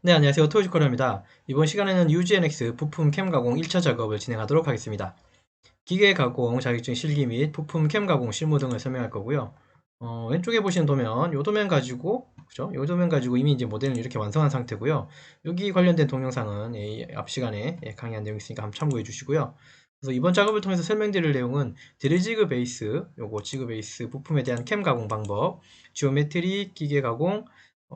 네, 안녕하세요. 토요지컬입니다. 이번 시간에는 UGNX 부품 캠 가공 1차 작업을 진행하도록 하겠습니다. 기계 가공, 자격증 실기 및 부품 캠 가공 실무 등을 설명할 거고요. 어, 왼쪽에 보시는 도면, 요 도면 가지고, 그죠? 요 도면 가지고 이미 이제 모델을 이렇게 완성한 상태고요. 여기 관련된 동영상은 예, 앞 시간에 예, 강의한 내용이 있으니까 한번 참고해 주시고요. 그래서 이번 작업을 통해서 설명드릴 내용은 드릴지그 베이스, 요거 지그 베이스 부품에 대한 캠 가공 방법, 지오메트리, 기계 가공,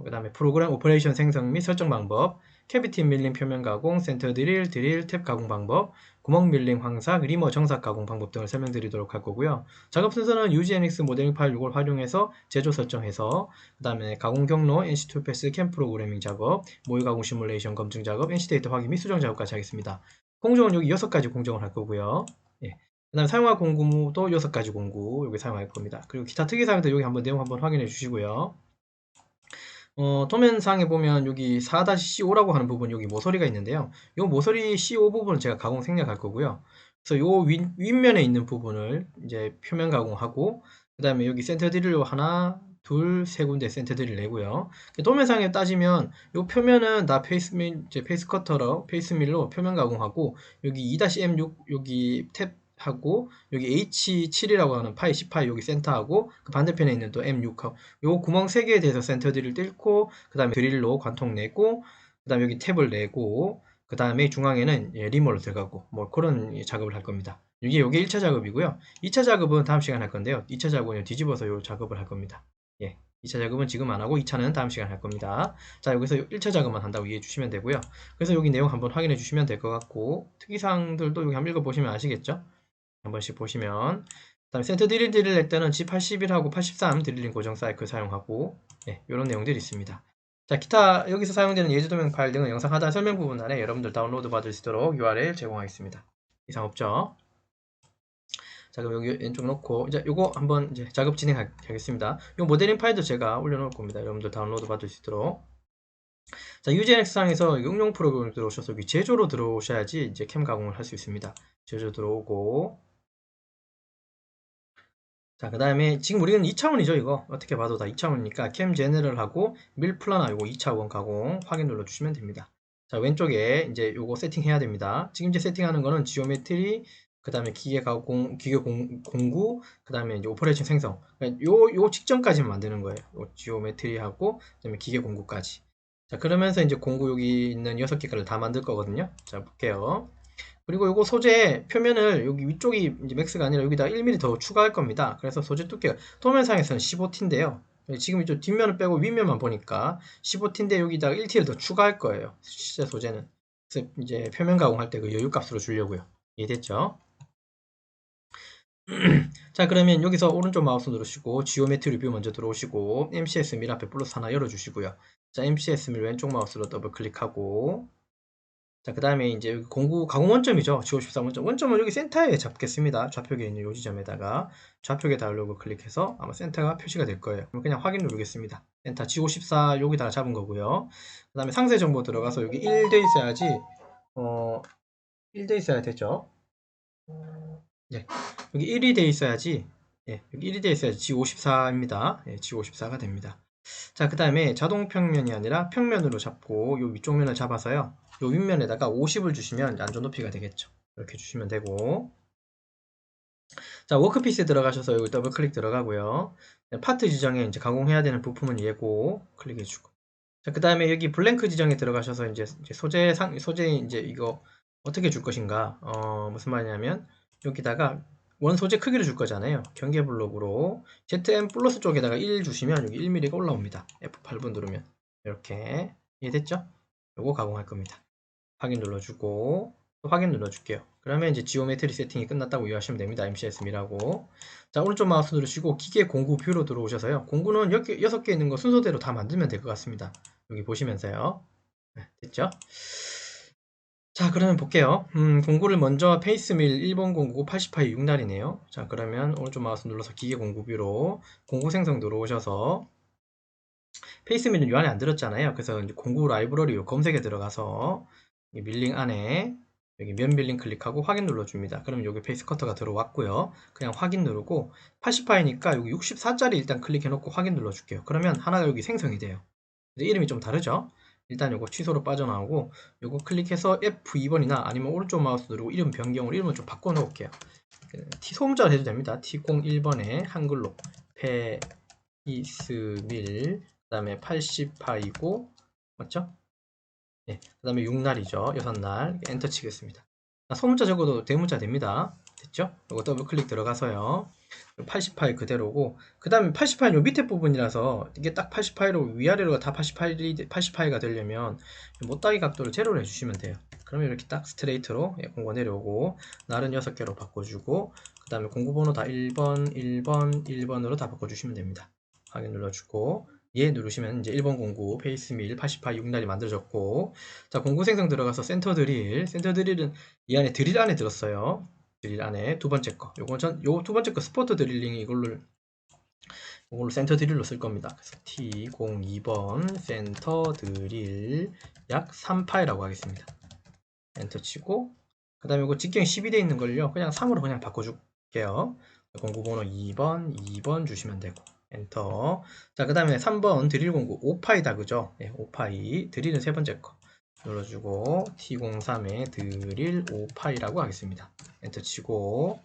그 다음에 프로그램 오퍼레이션 생성 및 설정 방법, 캐비티 밀링 표면 가공, 센터 드릴, 드릴, 탭 가공 방법, 구멍 밀링 황삭, 리머 정삭 가공 방법 등을 설명드리도록 할 거고요. 작업 순서는 UGNX 모델링 파일 이걸 활용해서 제조 설정해서 그 다음에 가공 경로, NC2 패스 캠 프로그래밍 작업, 모의 가공 시뮬레이션 검증 작업, NC 데이터 확인 및 수정 작업까지 하겠습니다. 공정은 여기 6가지 공정을 할 거고요. 예. 그 다음에 사용할 공구도 6가지 공구 여기 사용할 겁니다. 그리고 기타 특이사항들 여기 한번 내용 한번 확인해 주시고요. 어, 도면상에 보면 여기 4-C5라고 하는 부분 여기 모서리가 있는데요. 이 모서리 C5 부분을 제가 가공 생략할 거고요. 그래서 요 윗, 윗면에 있는 부분을 이제 표면 가공하고 그 다음에 여기 센터 드릴로 하나 둘, 세 군데 센터 드릴 내고요. 도면상에 따지면 요 표면은 다 페이스 밀, 이제 페이스 커터로 페이스 밀로 표면 가공하고 여기 2-M6 여기 탭 하고 여기 H7이라고 하는 파이 18 여기 센터하고 그 반대편에 있는 또 M6하고 요 구멍 3개에 대해서 센터 드릴 뚫고 그 다음에 드릴로 관통 내고 그 다음에 여기 탭을 내고 그 다음에 중앙에는 예, 리머로 들어가고 뭐 그런 작업을 할 겁니다. 이게 요게 1차 작업이고요. 2차 작업은 다음 시간 할 건데요. 2차 작업은 뒤집어서 요 작업을 할 겁니다. 예. 2차 작업은 지금 안 하고 2차는 다음 시간 할 겁니다. 자, 여기서 1차 작업만 한다고 이해해 주시면 되고요. 그래서 여기 내용 한번 확인해 주시면 될 것 같고, 특이사항들도 여기 한번 읽어 보시면 아시겠죠? 한 번씩 보시면 그다음에 센터 드릴 드릴 낼 때는 G81하고 83 드릴링 고정 사이클 사용하고 네, 이런 내용들이 있습니다. 자, 기타 여기서 사용되는 예제 도면 파일 등은 영상 하단 설명 부분 안에 여러분들 다운로드 받을 수 있도록 URL 제공하겠습니다. 이상 없죠? 자, 그럼 여기 왼쪽 놓고 이제 요거 한번 이제 작업 진행하겠습니다. 요 모델링 파일도 제가 올려놓을 겁니다. 여러분들 다운로드 받을 수 있도록. 자, UGNX 상에서 응용 프로그램 들어오셔서 여기 제조로 들어오셔야지 이제 캠 가공을 할 수 있습니다. 제조 들어오고 자, 그 다음에 지금 우리는 2차원이죠, 이거. 어떻게 봐도 다 2차원이니까 캠 제네럴하고 밀 플라나 요거 2차원 가공 확인 눌러주시면 됩니다. 자, 왼쪽에 이제 요거 세팅해야 됩니다. 지금 이제 세팅하는 거는 지오메트리, 그 다음에 기계 가공, 기계 공, 공구, 그 다음에 이제 오퍼레이션 생성. 그러니까 요, 요 직전까지만 만드는 거예요. 요 지오메트리하고, 그 다음에 기계 공구까지. 자, 그러면서 이제 공구 여기 있는 6개가를 다 만들 거거든요. 자, 볼게요. 그리고 이거 소재 표면을 여기 위쪽이 이제 맥스가 아니라 여기다 1mm 더 추가할 겁니다. 그래서 소재 두께가 도면상에서는 15T인데요. 지금 이쪽 뒷면을 빼고 윗면만 보니까 15T인데 여기다가 1T를 더 추가할 거예요. 실제 소재는. 그래서 이제 표면 가공할 때 그 여유 값으로 주려고요. 이해됐죠? 자 그러면 여기서 오른쪽 마우스 누르시고 지오메트 리 뷰 먼저 들어오시고 MCS 밀 앞에 플러스 하나 열어주시고요. 자 MCS 밀 왼쪽 마우스로 더블 클릭하고 자, 그 다음에 이제 공구 가공 원점이죠. G54 원점. 원점은 여기 센터에 잡겠습니다. 좌표에 있는 요 지점에다가 좌표에 다이로그 클릭해서 아마 센터가 표시가 될 거예요. 그냥 확인 누르겠습니다. 센터 G54 여기다가 잡은 거고요. 그 다음에 상세 정보 들어가서 여기 1돼 있어야지, 어, 1돼 있어야 되죠. 예. 여기 1이 돼 있어야지, 예. 여기 1이 돼 있어야지 G54입니다. 예, G54가 됩니다. 자, 그 다음에 자동 평면이 아니라 평면으로 잡고 요 위쪽 면을 잡아서요. 요 윗면에다가 50을 주시면 안전 높이가 되겠죠. 이렇게 주시면 되고 자 워크피스에 들어가셔서 여기 더블 클릭 들어가고요. 네, 파트 지정에 이제 가공해야 되는 부품은 얘고 클릭해주고 자 그 다음에 여기 블랭크 지정에 들어가셔서 이제, 소재 상 소재 이제 이거 어떻게 줄 것인가 어 무슨 말이냐면 여기다가 원 소재 크기를 줄 거잖아요. 경계 블록으로 ZM 플러스 쪽에다가 1 주시면 여기 1mm가 올라옵니다. F8분 누르면 이렇게 이해됐죠? 요거 가공할 겁니다. 확인 눌러주고 또 확인 눌러줄게요. 그러면 이제 지오메트리 세팅이 끝났다고 이해하시면 됩니다. MCS미라고. 자, 오른쪽 마우스 누르시고 기계 공구 뷰로 들어오셔서요. 공구는 6개 있는 거 순서대로 다 만들면 될 것 같습니다. 여기 보시면서요. 네, 됐죠? 자, 그러면 볼게요. 음, 공구를 먼저 페이스밀 1번 공구 80파이 6날이네요. 자, 그러면 오른쪽 마우스 눌러서 기계 공구 뷰로 공구 생성 들어오셔서 페이스밀은 요 안에 안 들었잖아요. 그래서 이제 공구 라이브러리 검색에 들어가서 밀링 안에 여기 면 밀링 클릭하고 확인 눌러줍니다. 그러면 여기 페이스 커터가 들어왔고요. 그냥 확인 누르고 80파이니까 여기 64짜리 일단 클릭해놓고 확인 눌러줄게요. 그러면 하나가 여기 생성이 돼요. 이름이 좀 다르죠? 일단 요거 취소로 빠져나오고 요거 클릭해서 F2번이나 아니면 오른쪽 마우스 누르고 이름 변경으로 이름을 좀 바꿔 놓을게요. 그 T 소음자로 해도 됩니다. T01번에 한글로 페이스밀 그 다음에 80파이고 맞죠? 예, 그 다음에 6날이죠. 6날 엔터 치겠습니다. 자, 소문자 적어도 대문자 됩니다. 됐죠? 이거 더블 클릭 들어가서요. 80파일 그대로고 그 다음에 80파일 요 밑에 부분이라서 이게 딱 80파일로 위아래로가 다 80파일이 80파일가 되려면 못따기 각도를 제로로 해주시면 돼요. 그러면 이렇게 딱 스트레이트로 예, 공고 내려오고 날은 6개로 바꿔주고 그 다음에 공구번호 다 1번, 1번, 1번으로 다 바꿔주시면 됩니다. 확인 눌러주고 예 누르시면 이제 1번 공구 페이스밀 80파 6날이 만들어졌고. 자 공구 생성 들어가서 센터 드릴. 센터 드릴은 이 안에 드릴 안에 들었어요. 드릴 안에 두 번째 거. 요건 전요 두 번째 거 스포트 드릴링이 이걸로 이걸로 센터 드릴로 쓸 겁니다. 그래서 T02번 센터 드릴 약 3파이라고 하겠습니다. 엔터 치고 그 다음에 이거 직경이 12돼 있는 걸요. 그냥 3으로 그냥 바꿔줄게요. 공구 번호 2번 2번 주시면 되고 엔터. 자, 그 다음에 3번 드릴 공구 5파이다, 그죠? 네, 5파이. 드릴은 세 번째 거. 눌러주고, T03에 드릴 5파이라고 하겠습니다. 엔터 치고,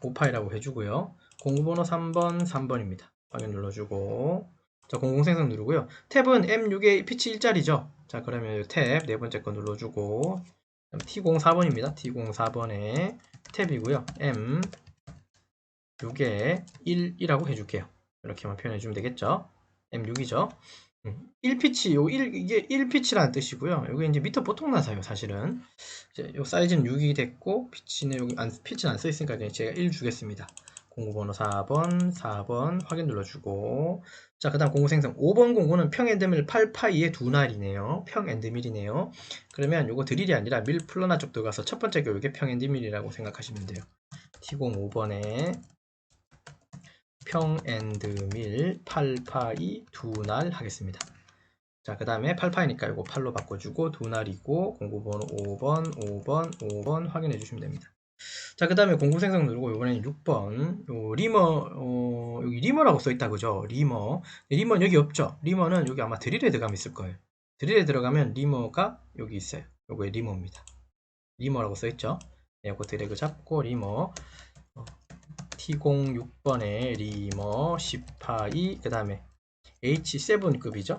5파이라고 해주고요. 공구번호 3번, 3번입니다. 확인 눌러주고, 자, 공공생성 누르고요. 탭은 M6의 피치 1짜리죠? 자, 그러면 탭 네 번째 거 눌러주고, T04번입니다. T04번에 탭이고요. M 6에 1이라고 해줄게요. 이렇게만 표현해 주면 되겠죠. M6이죠. 1피치, 음, 요 1, 이게 1피치라는 뜻이고요. 여기 이제 미터 보통 나사요, 사실은. 이제 요 사이즈는 6이 됐고, 피치는 여기 안, 피치는 안 써있으니까 제가 1 주겠습니다. 공구번호 4번, 4번 확인 눌러주고. 자, 그 다음 공구 생성. 5번 공구는 평 엔드밀 8파이의 두 날이네요. 평 엔드밀이네요. 그러면 요거 드릴이 아니라 밀 플러나 쪽 들어가서 첫 번째 교육의 평 엔드밀이라고 생각하시면 돼요. T05번에 평 앤드 밀 8파이 두날 하겠습니다. 자, 그 다음에 8파이니까 이거 8로 바꿔주고 두 날이고 공구번호 5번, 5번, 5번 확인해 주시면 됩니다. 자, 그 다음에 공구 생성 누르고 이번에는 6번 요 리머 어, 여기 리머라고 써있다 그죠? 리머 리머는 여기 없죠? 리머는 여기 아마 드릴에 들어가면 있을 거예요. 드릴에 들어가면 리머가 여기 있어요. 요거에 리머입니다. 리머라고 써있죠? 네, 요거 드래그 잡고 리머 T06번에 리머 10파이 그 다음에 H7급이죠?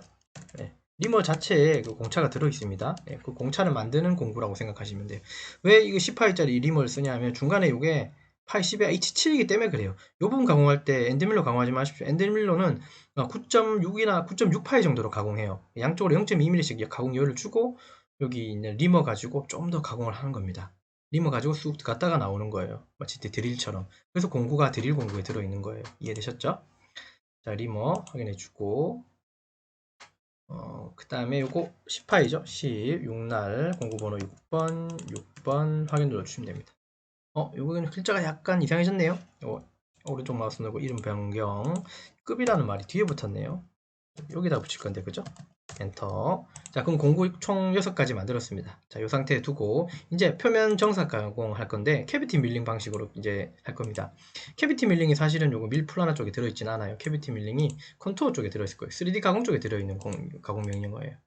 네. 리머 자체에 그 공차가 들어있습니다. 네, 그 공차를 만드는 공구라고 생각하시면 돼요. 왜 이거 10파이짜리 리머를 쓰냐면 중간에 이게 파이 10에 H7이기 때문에 그래요. 이 부분 가공할 때 엔드밀러 가공하지 마십시오. 엔드밀러는 9.6이나 9.6파이 정도로 가공해요. 양쪽으로 0.2mm씩 가공열을 주고 여기 있는 리머 가지고 좀 더 가공을 하는 겁니다 리머 가지고 쑥 갔다가 나오는 거예요. 마치 드릴처럼. 그래서 공구가 드릴 공구에 들어있는 거예요. 이해되셨죠? 자, 리머 확인해주고 어, 그 다음에 요거 10파이죠? 10, 6날 공구번호 6번, 6번 확인 눌러주시면 됩니다. 어, 요거는 글자가 약간 이상해졌네요. 요 오른쪽 마우스 누르고 이름 변경 급이라는 말이 뒤에 붙었네요. 여기다 붙일 건데 그죠? 엔터. 자 그럼 공구 총 6가지 만들었습니다. 자이 상태에 두고 이제 표면 정사 가공 할 건데 캐비티 밀링 방식으로 이제 할 겁니다. 캐비티 밀링이 사실은 요거 밀 플라나 쪽에 들어있진 않아요. 캐비티 밀링이 컨투어 쪽에 들어있을 거예요. 3D 가공 쪽에 들어있는 공, 가공 명령어예요.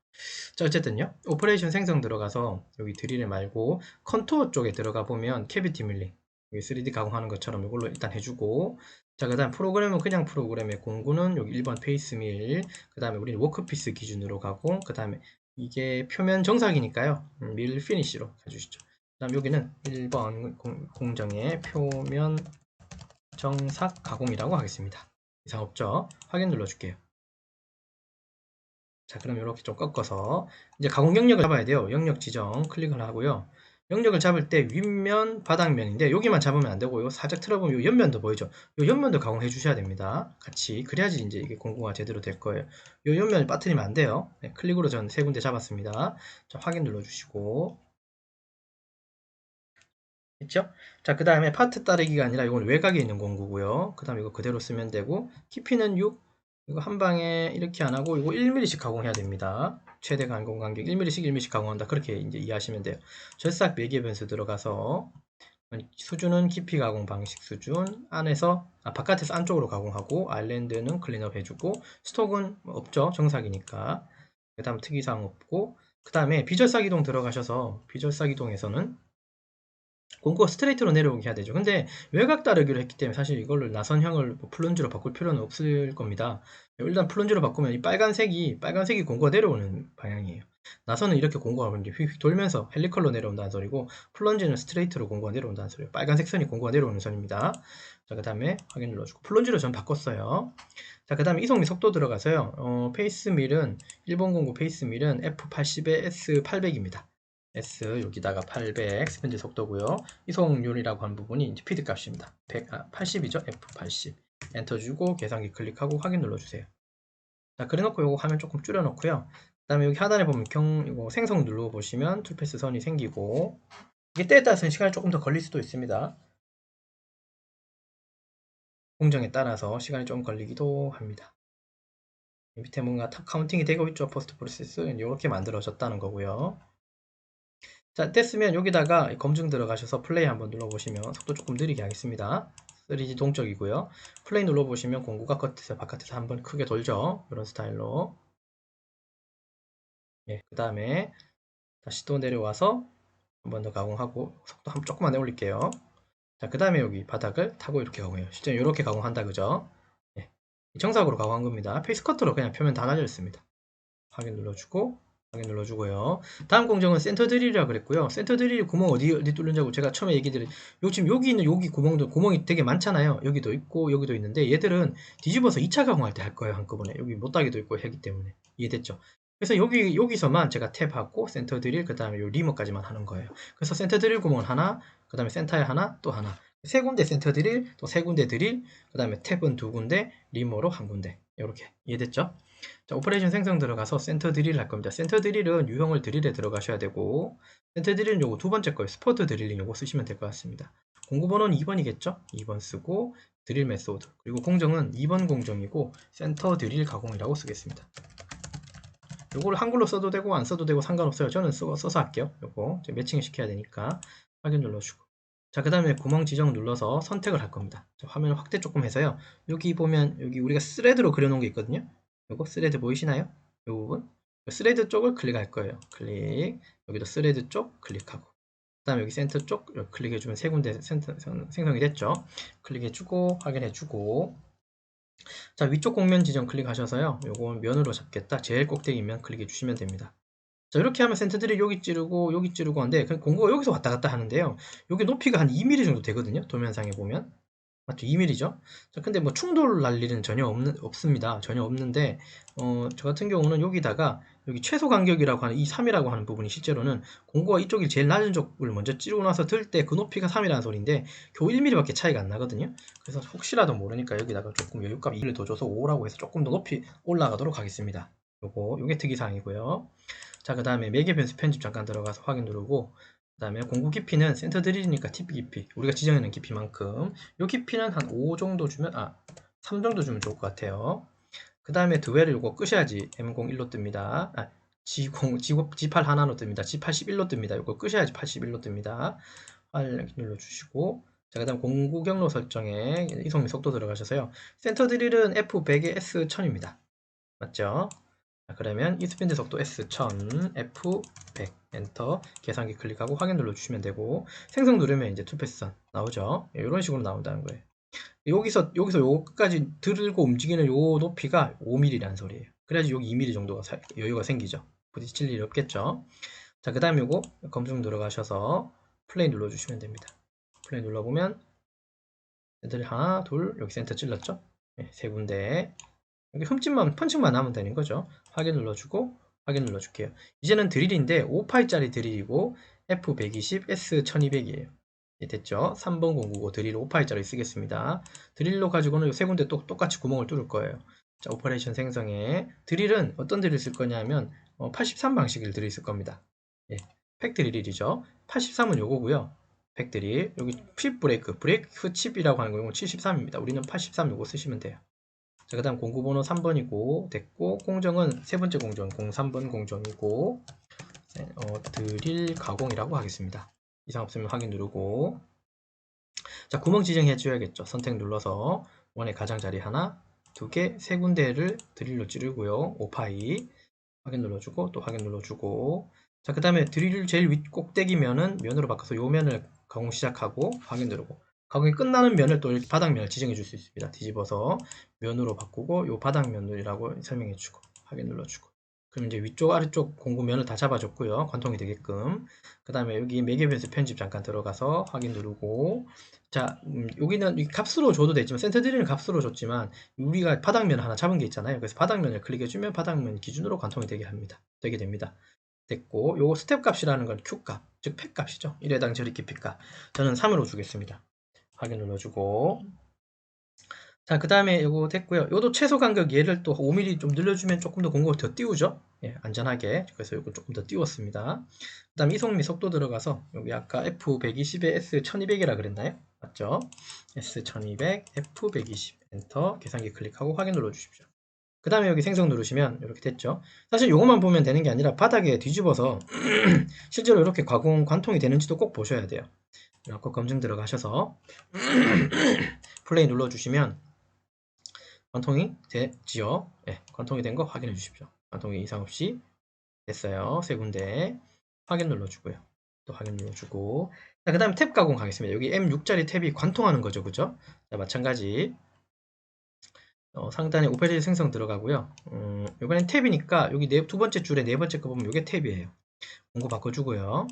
자 어쨌든요. 오퍼레이션 생성 들어가서 여기 드릴 말고 컨투어 쪽에 들어가 보면 캐비티 밀링 3D 가공하는 것처럼 이걸로 일단 해주고 자, 그 다음 프로그램은 그냥 프로그램의 공구는 여기 1번 페이스밀, 그 다음에 우리는 워크피스 기준으로 가고, 그 다음에 이게 표면 정삭이니까요. 음, 밀 피니쉬로 가주시죠. 그 다음 여기는 1번 공, 정의 표면 정삭 가공이라고 하겠습니다. 이상 없죠? 확인 눌러줄게요. 자, 그럼 이렇게 좀 꺾어서 이제 가공 영역을 잡아야 돼요. 영역 지정 클릭을 하고요. 영역을 잡을 때 윗면, 바닥면인데 여기만 잡으면 안 되고 요. 살짝 틀어보면 요 옆면도 보이죠? 요 옆면도 가공해 주셔야 됩니다. 같이 그래야지 이제 이게 공구가 제대로 될 거예요. 요 옆면을 빠뜨리면 안 돼요. 네, 클릭으로 전 세 군데 잡았습니다. 자, 확인 눌러주시고 있죠? 자, 그 다음에 파트 따르기가 아니라 이건 외곽에 있는 공구고요. 그 다음에 이거 그대로 쓰면 되고 키피는 6, 이거 한 방에 이렇게 안 하고 이거 1mm씩 가공해야 됩니다. 최대 가공 간격 1mm씩 1mm씩 가공한다. 그렇게 이제 이해하시면 돼요. 절삭 매개 변수 들어가서 수준은 깊이 가공 방식 수준 안에서 아, 바깥에서 안쪽으로 가공하고 아일랜드는 클린업 해주고 스톡은 없죠 정삭이니까 그 다음 특이사항 없고 그 다음에 비절사기동 들어가셔서 비절사기동에서는 공구가 스트레이트로 내려오게 해야 되죠. 근데 외곽 따르기로 했기 때문에 사실 이거를 나선형을 뭐 플런지로 바꿀 필요는 없을 겁니다. 일단 플런지로 바꾸면 이 빨간색이 빨간색이 공구가 내려오는 방향이에요. 나선은 이렇게 공구가 휙휙 돌면서 헬리컬로 내려온다는 소리고 플런지는 스트레이트로 공구가 내려온다는 소리예요. 빨간색 선이 공구가 내려오는 선입니다. 자, 그 다음에 확인 눌러주고 플런지로 전 바꿨어요. 자, 그 다음에 이송미 속도 들어가서요. 어, 페이스 밀은 일본 공구 페이스 밀은 F80에 S800입니다. S 여기다가 800 스펀지 속도고요. 이송률이라고 하는 부분이 이제 피드 값입니다. 100, 아, 80이죠. F80 엔터 주고 계산기 클릭하고 확인 눌러주세요. 자 그래놓고 요거 화면 조금 줄여놓고요. 그 다음에 여기 하단에 보면 경 이거 생성 눌러보시면 툴패스 선이 생기고 이게 때에 따라서는 시간이 조금 더 걸릴 수도 있습니다. 공정에 따라서 시간이 좀 걸리기도 합니다. 밑에 뭔가 탑 카운팅이 되고 있죠. 포스트 프로세스 이렇게 만들어졌다는 거고요. 자, 됐으면 여기다가 검증 들어가셔서 플레이 한번 눌러보시면 속도 조금 느리게 하겠습니다. 3D 동적이고요. 플레이 눌러보시면 공구가 겉에서 바깥에서 한번 크게 돌죠. 이런 스타일로. 예, 그 다음에 다시 또 내려와서 한 번 더 가공하고 속도 한 조금만 내올릴게요. 자, 그 다음에 여기 바닥을 타고 이렇게 가공해요. 실제 이렇게 가공한다, 그죠? 예, 정석으로 가공한 겁니다. 페이스 커트로 그냥 표면 다 날려졌습니다. 확인 눌러주고 확인 눌러주고요. 다음 공정은 센터 드릴이라 그랬고요. 센터 드릴 구멍 어디 어디 뚫는지고 제가 처음에 얘기 드린 요 지금 여기 있는 여기 구멍도 구멍이 되게 많잖아요. 여기도 있고 여기도 있는데 얘들은 뒤집어서 2차 가공할 때 할 거예요 한꺼번에 여기 못따기도 있고 하기 때문에 이해됐죠? 그래서 여기 여기서만 제가 탭하고 센터 드릴 그 다음에 요 리머까지만 하는 거예요. 그래서 센터 드릴 구멍은 하나, 그 다음에 센터에 하나, 또 하나. 세 군데 센터 드릴, 또 세 군데 드릴, 그 다음에 탭은 두 군데, 리머로 한 군데. 이렇게 이해됐죠? 자, 오퍼레이션 생성 들어가서 센터 드릴 할 겁니다. 센터 드릴은 유형을 드릴에 들어가셔야 되고 센터 드릴은 요거 두 번째 거예요. 스포트 드릴링 요거 쓰시면 될 것 같습니다. 공구번호는 2번이겠죠? 2번 쓰고 드릴 메소드 그리고 공정은 2번 공정이고 센터 드릴 가공이라고 쓰겠습니다. 요거를 한글로 써도 되고 안 써도 되고 상관없어요. 저는 써, 서 할게요. 요거 매칭 시켜야 되니까 확인 눌러주고 자, 그 다음에 구멍 지정 눌러서 선택을 할 겁니다. 자, 화면 확대 조금 해서요. 여기 보면 여기 우리가 스레드로 그려놓은 게 있거든요. 요거 스레드 보이시나요? 요 부분 스레드 쪽을 클릭할 거예요. 클릭 여기도 스레드 쪽 클릭하고 그 다음에 여기 센터 쪽 클릭해주면 세 군데 센터, 생성이 됐죠. 클릭해주고 확인해주고 자 위쪽 공면 지정 클릭하셔서요. 요거 면으로 잡겠다. 제일 꼭대기 면 클릭해 주시면 됩니다. 자 이렇게 하면 센터들이 여기 찌르고 여기 찌르고 하는데 공구가 여기서 왔다 갔다 하는데요. 여기 높이가 한 2mm 정도 되거든요. 도면상에 보면 맞죠? 2mm죠? 자, 근데 뭐 충돌 날 일은 전혀 없는, 없습니다. 전혀 없는데, 어, 저 같은 경우는 여기다가, 여기 최소 간격이라고 하는 이 3이라고 하는 부분이 실제로는 공구가 이쪽이 제일 낮은 쪽을 먼저 찌르고 나서 들 때 그 높이가 3이라는 소리인데, 겨우 1mm 밖에 차이가 안 나거든요? 그래서 혹시라도 모르니까 여기다가 조금 여유값 2를 더 줘서 5라고 해서 조금 더 높이 올라가도록 하겠습니다. 요거, 요게 특이사항이고요. 자, 그 다음에 매개 변수 편집 잠깐 들어가서 확인 누르고, 그 다음에 공구 깊이는 센터 드릴이니까 TP 깊이 우리가 지정해놓은 깊이만큼 이 깊이는 한 5 정도 주면 아 3 정도 주면 좋을 것 같아요. 그 다음에 드웰을 이거 끄셔야지 M01로 뜹니다. 아, G0, G8 하나로 뜹니다. G81로 뜹니다. 이거 끄셔야지 81로 뜹니다. 활 눌러주시고 자, 그 다음 공구 경로 설정에 이송미 속도 들어가셔서요. 센터 드릴은 F100에 S1000입니다. 맞죠? 자, 그러면 이스펜드 속도 S1000, F100, 엔터, 계산기 클릭하고 확인 눌러주시면 되고 생성 누르면 이제 투패스선 나오죠. 이런 식으로 나온다는 거예요. 여기서 여기서 요까지 들고 움직이는 요 높이가 5mm라는 소리예요. 그래야지 여기 2mm 정도가 사, 여유가 생기죠. 부딪힐 일이 없겠죠. 자, 그 다음에 요거 검증 들어가셔서 플레이 눌러주시면 됩니다. 플레이 눌러보면 센터를 하나, 둘, 여기 센터 찔렀죠? 네, 세 군데 여기 흠집만 펀칭만 하면 되는 거죠. 확인 눌러주고 확인 눌러줄게요. 이제는 드릴인데 5파이짜리 드릴이고 F120, S1200이에요. 됐죠? 3번 공구고 드릴 5파이짜리 쓰겠습니다. 드릴로 가지고는 세 군데 또 똑같이 구멍을 뚫을 거예요. 자, 오퍼레이션 생성에 드릴은 어떤 드릴 쓸 거냐면 어, 83 방식을 드릴 쓸 겁니다. 예, 팩 드릴이죠. 83은 요거고요. 팩 드릴 여기 칩 브레이크, 브레이크 칩이라고 하는 거 73입니다. 우리는 83 요거 쓰시면 돼요. 자, 그 다음 공구번호 3번이고 됐고 공정은 세 번째 공정 03번 공정이고 어, 드릴 가공이라고 하겠습니다. 이상 없으면 확인 누르고 자 구멍 지정해 줘야겠죠. 선택 눌러서 원의 가장자리 하나 두 개, 세 군데를 드릴로 찌르고요. 5파이 확인 눌러주고 또 확인 눌러주고 자 그 다음에 드릴 제일 윗 꼭대기면은 면으로 바꿔서 요 면을 가공 시작하고 확인 누르고 가공이 끝나는 면을 또 이렇게 바닥면을 지정해 줄 수 있습니다. 뒤집어서 면으로 바꾸고 요 바닥면이라고 설명해 주고 확인 눌러 주고. 그럼 이제 위쪽 아래쪽 공구면을 다 잡아줬고요. 관통이 되게끔. 그 다음에 여기 매개변수 편집 잠깐 들어가서 확인 누르고. 자 음, 여기는 이 값으로 줘도 되지만 센터 드리는 값으로 줬지만 우리가 바닥면 하나 잡은 게 있잖아요. 그래서 바닥면을 클릭해주면 바닥면 기준으로 관통이 되게 합니다. 되게 됩니다. 됐고 요거 스텝 값이라는 건 Q 값, 즉 팩 값이죠. 1회당 저리 깊이 값. 저는 3으로 주겠습니다. 확인 눌러주고 자, 그 다음에 요거 됐고요. 요도 최소 간격 얘를 또 5mm 좀 늘려주면 조금 더 공고를 더 띄우죠. 예, 안전하게. 그래서 요거 조금 더 띄웠습니다. 그 다음 이송미 속도 들어가서 여기 아까 F120에 S1200이라 그랬나요? 맞죠? S1200, F120 엔터 계산기 클릭하고 확인 눌러주십시오. 그 다음에 여기 생성 누르시면 이렇게 됐죠. 사실 이것만 보면 되는 게 아니라 바닥에 뒤집어서 실제로 이렇게 가공 관통이 되는지도 꼭 보셔야 돼요. 이렇게 검증 들어가셔서 플레이 눌러주시면 관통이 되지요. 네, 관통이 된 거 확인해 주십시오. 관통이 이상 없이 됐어요. 세 군데 확인 눌러주고요. 또 확인 눌러주고 그 다음에 탭 가공 가겠습니다. 여기 M6짜리 탭이 관통하는 거죠. 그죠? 자, 마찬가지 어, 상단에 오페레이터 생성 들어가고요. 음, 이번엔 탭이니까 여기 네, 두 번째 줄에 네 번째 거 보면 이게 탭이에요. 공고 바꿔주고요.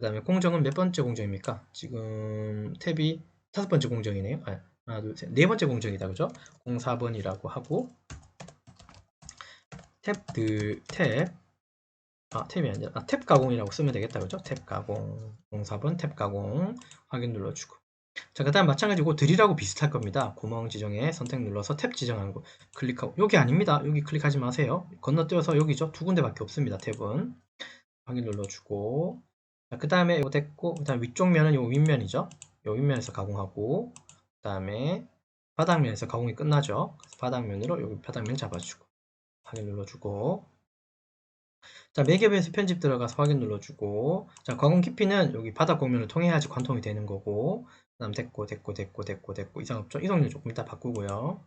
그 다음에 공정은 몇 번째 공정입니까? 지금 탭이 다섯 번째 공정이네요. 아, 하나, 둘, 셋. 네 번째 공정이다. 그죠? 04번이라고 하고 탭들, 탭. 아, 탭이 아니라, 아, 탭 가공이라고 쓰면 되겠다. 그죠? 탭 가공. 04번 탭 가공. 확인 눌러주고. 자, 그 다음 마찬가지고 드릴하고 비슷할 겁니다. 구멍 지정에 선택 눌러서 탭 지정하는 거 클릭하고 여기 아닙니다. 여기 클릭하지 마세요. 건너뛰어서 여기죠. 두 군데밖에 없습니다. 탭은 확인 눌러주고 자, 그 다음에 이거 됐고 그 다음 위쪽 면은 요 윗면이죠. 요 윗면에서 가공하고 그 다음에 바닥면에서 가공이 끝나죠. 바닥면으로 여기 바닥면 잡아주고 확인 눌러주고 자, 매개변수 편집 들어가서 확인 눌러주고 자, 가공 깊이는 여기 바닥 공면을 통해야지 관통이 되는 거고 그 다음 됐고 됐고 됐고 됐고 됐고 이상 없죠? 이동률 조금 이따 바꾸고요.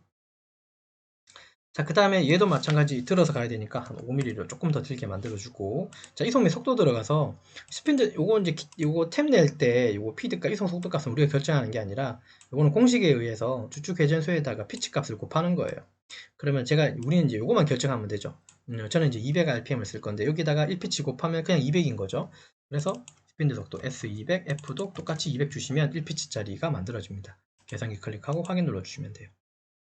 자, 그 다음에 얘도 마찬가지 들어서 가야 되니까 한 5mm로 조금 더 길게 만들어주고 자, 이송미 속도 들어가서 스핀드 요거 이제 요거 탭 낼 때 요거 피드값 이송 속도 값은 우리가 결정하는 게 아니라 요거는 공식에 의해서 주축 회전소에다가 피치 값을 곱하는 거예요. 그러면 제가 우리는 이제 요거만 결정하면 되죠. 음, 저는 이제 200rpm을 쓸 건데 여기다가 1피치 곱하면 그냥 200인 거죠. 그래서 스핀드 속도 S200, F도 똑같이 200 주시면 1피치짜리가 만들어집니다. 계산기 클릭하고 확인 눌러주시면 돼요.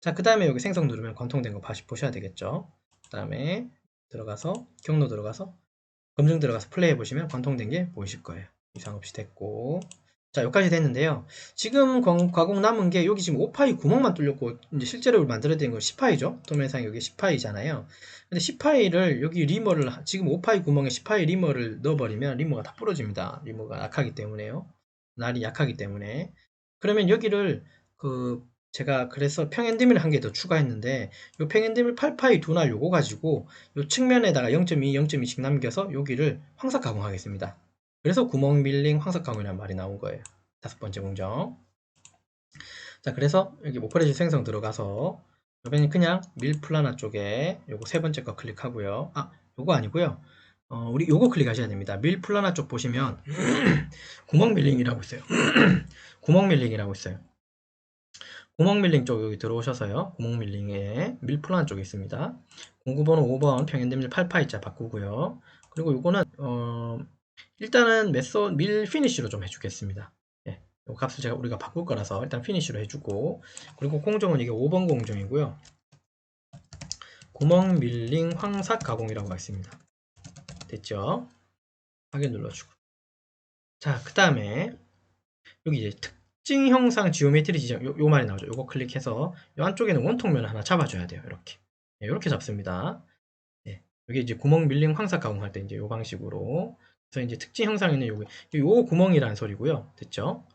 자, 그 다음에 여기 생성 누르면 관통된 거 다시 보셔야 되겠죠. 그 다음에 들어가서 경로 들어가서 검증 들어가서 플레이 해 보시면 관통된 게 보이실 거예요. 이상 없이 됐고 자 여기까지 됐는데요. 지금 가공 남은 게 여기 지금 5파이 구멍만 뚫렸고 이제 실제로 만들어야 되는 건 10파이죠. 도면상 여기 10파이잖아요. 근데 10파이를 여기 리머를 지금 5파이 구멍에 10파이 리머를 넣어버리면 리머가 다 부러집니다. 리머가 약하기 때문에요. 날이 약하기 때문에 그러면 여기를 그 제가 그래서 평엔드밀 한 개 더 추가했는데 요 평엔드밀 8파이 두날 요거 가지고 요 측면에다가 0.2, 0.2씩 남겨서 여기를 황석 가공하겠습니다. 그래서 구멍 밀링 황석 가공이라는 말이 나온 거예요. 다섯 번째 공정. 자, 그래서 여기 오퍼레이션 생성 들어가서 여기는 그냥 밀 플라나 쪽에 요거 세 번째 거 클릭하고요. 아, 요거 아니고요. 어, 우리 요거 클릭하셔야 됩니다. 밀 플라나 쪽 보시면 구멍 밀링이라고 있어요. 구멍 밀링이라고 있어요. 구멍 밀링 쪽 여기 들어오셔서요. 구멍 밀링에 밀 플라나 쪽에 있습니다. 공구번호 5번 평행됨밀 8파이자 바꾸고요. 그리고 요거는 어, 일단은 메소 밀 피니쉬로 좀 해주겠습니다. 예, 요 값을 제가 우리가 바꿀 거라서 일단 피니쉬로 해주고 그리고 공정은 이게 5번 공정이고요. 구멍 밀링 황삭 가공이라고 있습니다. 됐죠? 확인 눌러주고 자, 그 다음에 여기 이제 특 징 형상 지오메트리 지정 요, 요 말이 나오죠. 요거 클릭해서 요 안쪽에는 원통면을 하나 잡아줘야 돼요. 이렇게 네, 이렇게 잡습니다. 네, 여기 이제 구멍 밀링 황삭 가공할 때 이제 요 방식으로 그래서 이제 특징 형상에는 요거 요 구멍이라는 소리고요. 됐죠?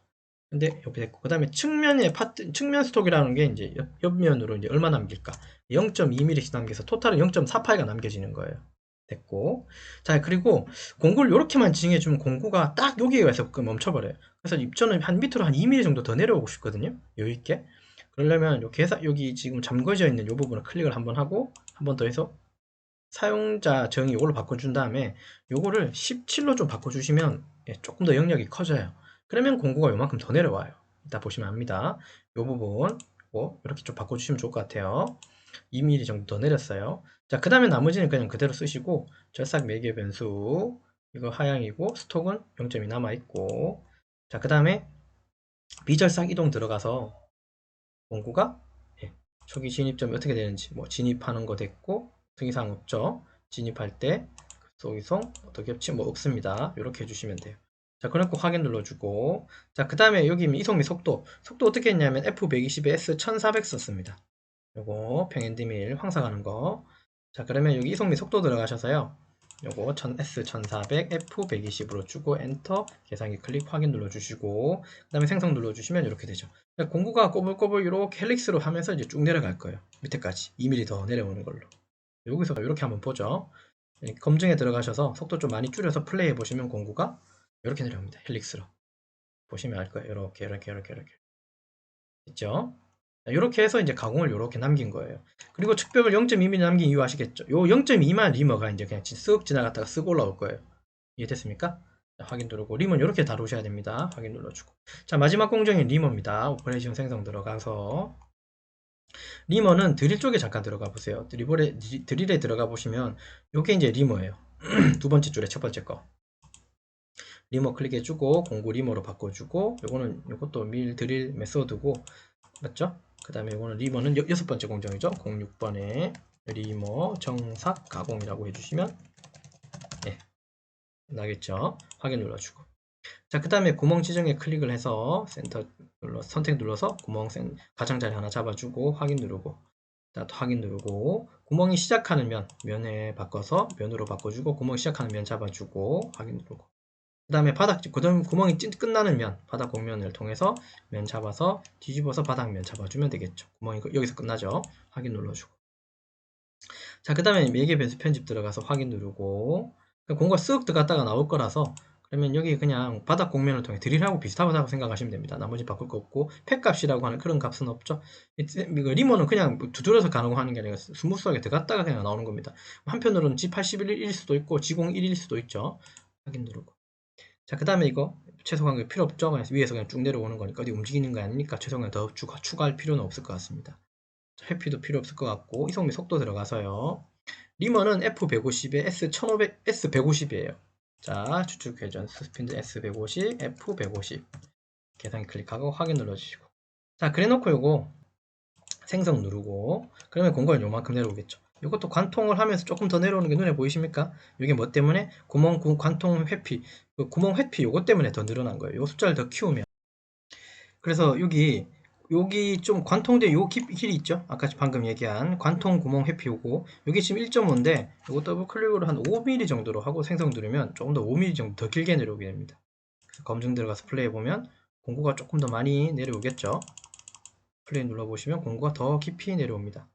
근데 옆에 됐고 그 다음에 측면의 파트 측면 스톡이라는 게 이제 옆, 옆면으로 이제 얼마 남길까 0.2mm씩 남겨서 토탈은 0.48가 남겨지는 거예요. 됐고 자 그리고 공구를 이렇게만 지정해주면 공구가 딱 여기에 와서 그 멈춰버려요 그래서 입전은 한 밑으로 한 2mm 정도 더 내려오고 싶거든요 여유있게 그러려면 여기 해서 여기 지금 잠궈져 있는 이 부분을 클릭을 한번 하고 한 번 더 해서 사용자 정의 이걸로 바꿔준 다음에 요거를 17로 좀 바꿔주시면 예, 조금 더 영역이 커져요. 그러면 공구가 요만큼 더 내려와요. 이따 보시면 압니다. 요 부분 뭐 이렇게 좀 바꿔주시면 좋을 것 같아요. 2mm 정도 더 내렸어요. 자, 그 다음에 나머지는 그냥 그대로 쓰시고 절삭 매개 변수 이거 하향이고 스톡은 0점이 남아있고 자, 그 다음에 비절삭 이동 들어가서 공구가 예, 초기 진입점이 어떻게 되는지 뭐 진입하는 거 됐고 특이사항 없죠. 진입할 때 속이송 어떻게 겹치 뭐 없습니다. 이렇게 해주시면 돼요. 자, 그래놓고 확인 눌러주고 자, 그 다음에 여기 이송미 속도 속도 어떻게 했냐면 F120에 S1400 썼습니다. 요거 평엔드밀 황사 가는 거. 자, 그러면 여기 이송미 속도 들어가셔서요. 요거 1000S 1400 F120으로 주고 엔터 계산기 클릭 확인 눌러주시고 그 다음에 생성 눌러주시면 이렇게 되죠. 공구가 꼬불꼬불 이렇게 헬릭스로 하면서 이제 쭉 내려갈 거예요. 밑에까지 2mm 더 내려오는 걸로. 여기서 이렇게 한번 보죠. 이렇게 검증에 들어가셔서 속도 좀 많이 줄여서 플레이해 보시면 공구가 이렇게 내려옵니다. 헬릭스로. 보시면 알 거예요. 이렇게 이렇게 이렇게 이렇게. 있죠? 이렇게 해서 이제 가공을 이렇게 남긴 거예요. 그리고 측벽을 0.2mm 남긴 이유 아시겠죠? 요 0.2만 리머가 이제 그냥 쓱 지나갔다가 쓱 올라올 거예요. 이해됐습니까? 자, 확인 누르고 리머는 이렇게 다루셔야 됩니다. 확인 눌러주고. 자 마지막 공정이 리머입니다. 오퍼레이션 생성 들어가서 리머는 드릴 쪽에 잠깐 들어가 보세요. 드리블에, 드릴에 들어가 보시면 이게 이제 리머예요. 두 번째 줄에 첫 번째 거. 리머 클릭해주고 공구 리머로 바꿔주고 요거는 요것도 밀 드릴 메소드고 맞죠? 그 다음에 이거는 리머는 여, 여섯 번째 공정이죠. 06번에 리머 정삭 가공이라고 해주시면 예, 나겠죠. 확인 눌러주고 자, 그 다음에 구멍 지정에 클릭을 해서 센터 눌러 선택 눌러서 구멍 센 가장자리 하나 잡아주고 확인 누르고 또 확인 누르고 구멍이 시작하는 면 면에 바꿔서 면으로 바꿔주고 구멍 시작하는 면 잡아주고 확인 누르고 그 다음에 바닥 그다음 구멍이 찐 끝나는 면 바닥 곡면을 통해서 면 잡아서 뒤집어서 바닥 면 잡아주면 되겠죠 구멍이 여기서 끝나죠 확인 눌러주고 자그 다음에 매개 변수 편집 들어가서 확인 누르고 공구가 쓱 들어갔다가 나올 거라서 그러면 여기 그냥 바닥 곡면을 통해 드릴하고 비슷하다고 생각하시면 됩니다. 나머지 바꿀 거 없고 팩값이라고 하는 그런 값은 없죠. 이거 리모는 그냥 두드려서 가능하는 게 아니라 스무스하게 들어갔다가 그냥 나오는 겁니다. 한편으로는 G81일 수도 있고 G01일 수도 있죠. 확인 누르고. 자, 그 다음에 이거 최소 간격 필요 없죠. 그냥 위에서 그냥 쭉 내려오는 거니까 어디 움직이는 거 아니니까 최소 간격 더 추가, 추가할 필요는 없을 것 같습니다. 회피도 필요 없을 것 같고 이성미 속도 들어가서요. 리머는 F150에 S1500, S150이에요. 자, 추측 회전 스피드 S150, F150 계산 클릭하고 확인 눌러주시고 자, 그래놓고 요거 생성 누르고 그러면 공간이 요만큼 내려오겠죠. 이것도 관통을 하면서 조금 더 내려오는 게 눈에 보이십니까? 이게 뭐 때문에? 구멍 관통 회피, 그 구멍 회피 요것 때문에 더 늘어난 거예요. 요 숫자를 더 키우면. 그래서 여기 여기 좀 관통된 요 길, 이 있죠? 아까 방금 얘기한 관통 구멍 회피 요거 여기 지금 1.5인데 요거 더블 클릭으로 한 5mm 정도로 하고 생성 누르면 조금 더 5mm 정도 더 길게 내려오게 됩니다. 검증 들어가서 플레이 보면 공구가 조금 더 많이 내려오겠죠? 플레이 눌러보시면 공구가 더 깊이 내려옵니다.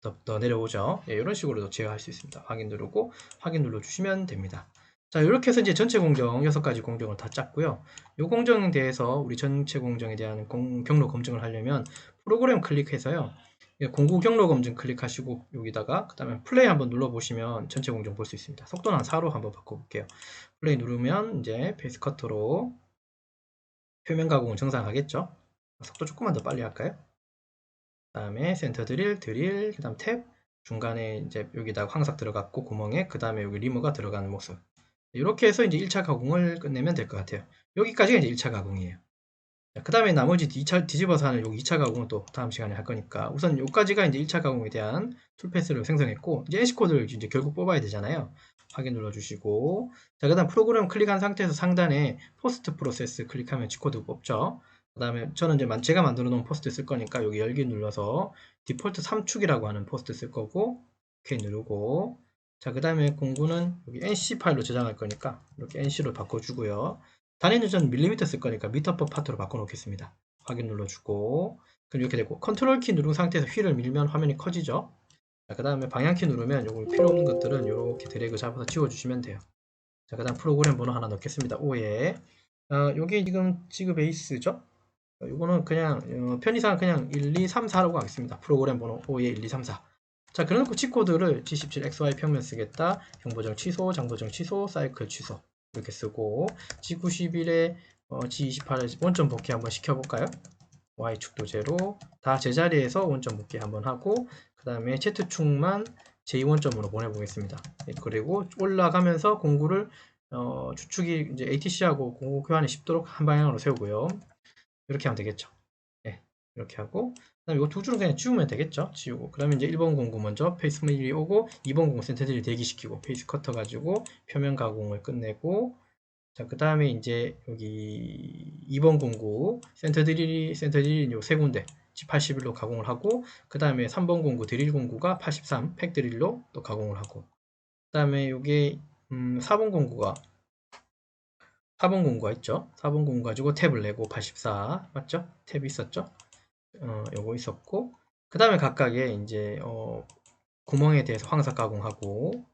더, 더 내려오죠? 예, 이런 식으로도 제어할 수 있습니다. 확인 누르고 확인 눌러주시면 됩니다. 자 이렇게 해서 이제 전체 공정 6가지 공정을 다 짰고요 이 공정에 대해서 우리 전체 공정에 대한 공, 경로 검증을 하려면 프로그램 클릭해서요 공구 경로 검증 클릭하시고 여기다가 그 다음에 플레이 한번 눌러보시면 전체 공정 볼 수 있습니다 속도는 한 4로 한번 바꿔볼게요 플레이 누르면 이제 페이스 커터로 표면 가공은 정상하겠죠 속도 조금만 더 빨리 할까요 그 다음에 센터 드릴 드릴 그 다음 탭 중간에 이제 여기다가 황삭 들어갔고 구멍에 그 다음에 여기 리머가 들어가는 모습 이렇게 해서 이제 1차 가공을 끝내면 될 것 같아요. 여기까지가 이제 1차 가공이에요. 그 다음에 나머지 2차, 뒤집어서 하는 여기 2차 가공은 또 다음 시간에 할 거니까 우선 여기까지가 이제 1차 가공에 대한 툴패스를 생성했고 이제 NC코드를 이제 결국 뽑아야 되잖아요. 확인 눌러주시고 자, 그 다음 프로그램 클릭한 상태에서 상단에 포스트 프로세스 클릭하면 G코드 뽑죠. 그 다음에 저는 이제 제가 만들어 놓은 포스트 쓸 거니까 여기 열기 눌러서 디폴트 3축이라고 하는 포스트 쓸 거고 OK 누르고 자, 그 다음에 공구는 여기 NC 파일로 저장할 거니까 이렇게 NC로 바꿔주고요. 단위는 전 밀리미터 쓸 거니까 미터 퍼 파트로 바꿔놓겠습니다. 확인 눌러주고 그럼 이렇게 되고 컨트롤 키 누른 상태에서 휠을 밀면 화면이 커지죠. 자, 그 다음에 방향키 누르면 요거 필요 없는 것들은 이렇게 드래그 잡아서 지워주시면 돼요. 자, 그 다음 프로그램 번호 하나 넣겠습니다. 5에 어, 요게 지금 지그 베이스죠. 요거는 그냥 어, 편의상 그냥 1, 2, 3, 4라고 하겠습니다. 프로그램 번호 5에 1, 2, 3, 4 자, 그래놓고 G코드를 G17XY 평면 쓰겠다. 형보정 취소, 장보정 취소, 사이클 취소. 이렇게 쓰고 G91에 어, G28을 원점 복귀 한번 시켜볼까요? Y축도 제로. 다 제자리에서 원점 복귀 한번 하고 그 다음에 Z축만 제2원점으로 보내보겠습니다. 예, 그리고 올라가면서 공구를 어, 추측이 이제 ATC하고 공구 교환이 쉽도록 한 방향으로 세우고요. 이렇게 하면 되겠죠. 예, 이렇게 하고 그다음에 이거 두 줄은 그냥 지우면 되겠죠. 지우고 그다음에 이제 1번 공구 먼저 페이스 밀이 오고 2번 공구 센터들이 대기시키고 페이스 커터 가지고 표면 가공을 끝내고 자, 그 다음에 이제 여기 2번 공구 센터 드릴이 센터 드릴이 요세 군데 81로 가공을 하고 그 다음에 3번 공구 드릴 공구가 83 팩 드릴로 또 가공을 하고 그 다음에 요게 음, 4번 공구가 4번 공구가 있죠 4번 공구 가지고 탭을 내고 84 맞죠 탭이 있었죠 어, 요거 있었고 그 다음에 각각의 이제 어, 구멍에 대해서 황사 가공하고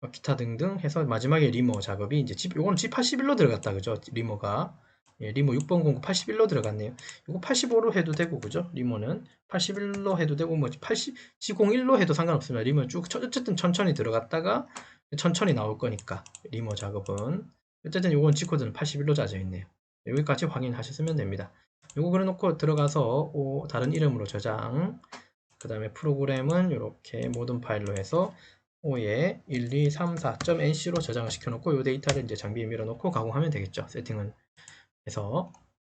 어, 기타 등등 해서 마지막에 리머 작업이 이제 집 요거는 G81로 들어갔다 그죠 리머가 예, 리모 6번 공구 81로 들어갔네요. 이거 85로 해도 되고 그죠? 리모는 81로 해도 되고 뭐 80, G01로 해도 상관없습니다. 리모 쭉 쳐- 어쨌든 천천히 들어갔다가 천천히 나올 거니까 리모 작업은 어쨌든 요건 G코드는 81로 짜져 있네요. 여기까지 확인하셨으면 됩니다. 요거 그려놓고 들어가서 오, 다른 이름으로 저장 그 다음에 프로그램은 이렇게 모든 파일로 해서 5에 1234.nc로 저장을 시켜놓고 이 데이터를 이제 장비에 밀어넣고 가공하면 되겠죠. 세팅은 해서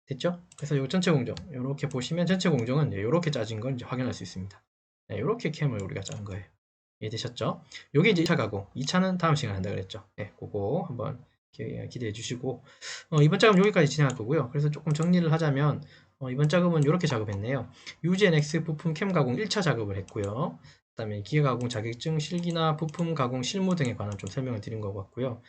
됐죠? 그래서 이 전체 공정 이렇게 보시면 전체 공정은 이렇게 짜진 걸 이제 확인할 수 있습니다. 네, 이렇게 캠을 우리가 짠 거예요. 이해되셨죠? 요게 이제 2차 가공, 2차는 다음 시간에 한다 그랬죠. 네, 그거 한번 기, 기대해 주시고 어, 이번 작업 여기까지 진행할 거고요. 그래서 조금 정리를 하자면 어, 이번 작업은 이렇게 작업했네요. UGNX 부품 캠 가공 1차 작업을 했고요. 그 다음에 기계 가공 자격증 실기나 부품 가공 실무 등에 관한 좀 설명을 드린 것 같고요.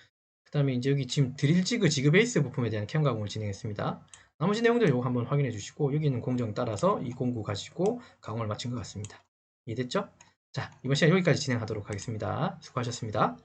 그 다음에 이제 여기 지금 드릴 지그 지그 베이스 부품에 대한 캠 가공을 진행했습니다. 나머지 내용들 이거 한번 확인해 주시고 여기 있는 공정 따라서 이 공구 가지고 가공을 마친 것 같습니다. 이해됐죠? 자, 이번 시간 여기까지 진행하도록 하겠습니다. 수고하셨습니다.